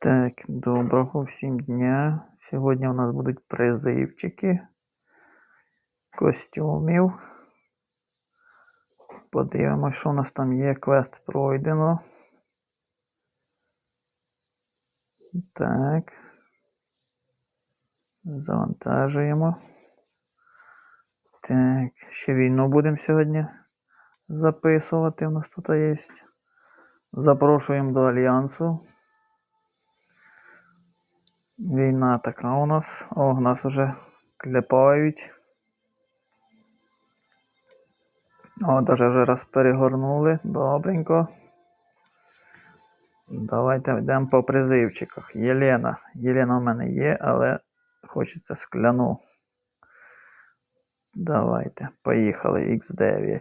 Так, доброго всім дня. Сьогодні у нас будуть призивчики костюмів. Подивимось, що у нас там є. Квест пройдено. Так. Завантажуємо. Так, ще війну будемо сьогодні записувати. У нас тут є. Запрошуємо до Альянсу. Війна така у нас. О, нас уже клепають. О, даже вже раз перегорнули. Добренько. Давайте йдемо по призивчиках. Єлена. Єлена в мене є, але хочеться скляну. Давайте. Поїхали. Х9.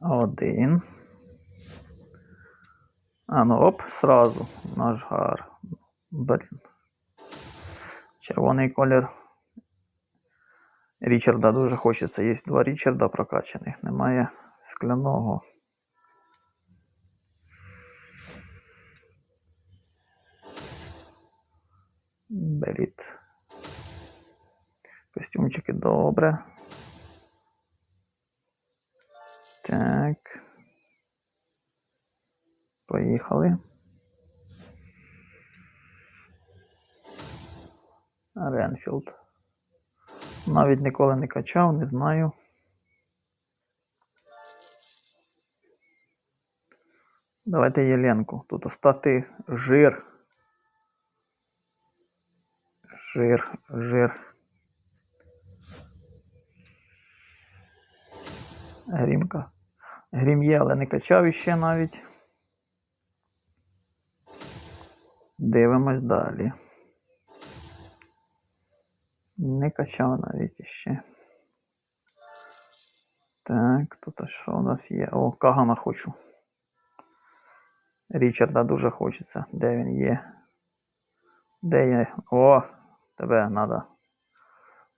Один. А, ну оп, сразу. Наш гар. Блін. Червоний колір. Річарда дуже хочеться. Є два Річарда прокачаних. Немає скляного. Беріт. Костюмчики добре. Так. Поїхали. Ренфілд. Навіть ніколи не качав, не знаю. Давайте Єленку. Тут стати жир. Жир, жир. Грімка. Грім є, але не качав іще навіть. Дивимось далі. Не качав навіть іще. Так, тут що у нас є? О, Кагана хочу. Річарда дуже хочеться. Де він є? Де є? О, тебе треба.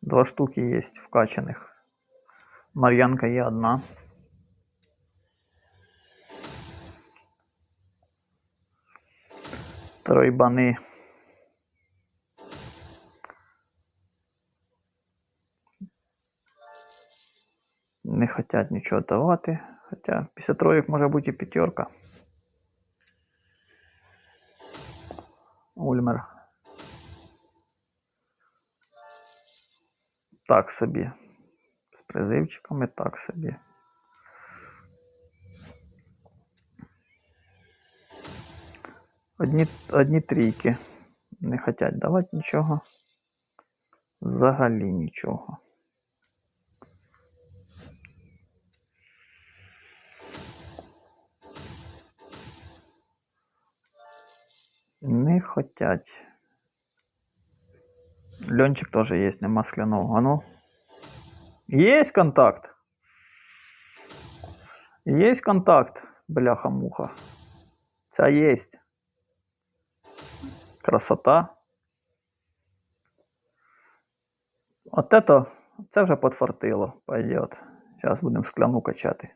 Два штуки є вкачаних. Мар'янка є одна. Тройбани. Не хотять нічого давати. Хоча після троєк може бути і п'ятерка. Ульмер. Так собі. З призивчиками так собі. Одні, одні трійки. Не хотять давати нічого. Взагалі нічого. Не хотять. Льончик тоже есть, нема скляного. А ну. Есть контакт. Есть контакт, бляха-муха. Ця есть. Красота. От это, це вже подфартило. Пойдет. Зараз будемо скляну качати.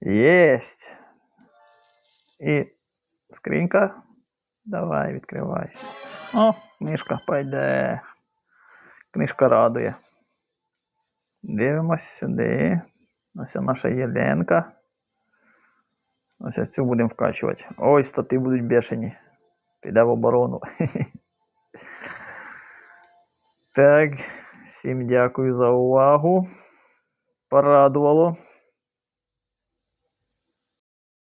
Єсть. І скринька. Давай, відкривайся. О, книжка пойде. Книжка радує. Дивимось сюди. Ось наша Єленка. Ось цю будемо вкачувати. Ой, стати будуть бешені. Піде в оборону. Так, всім дякую за увагу. Порадувало.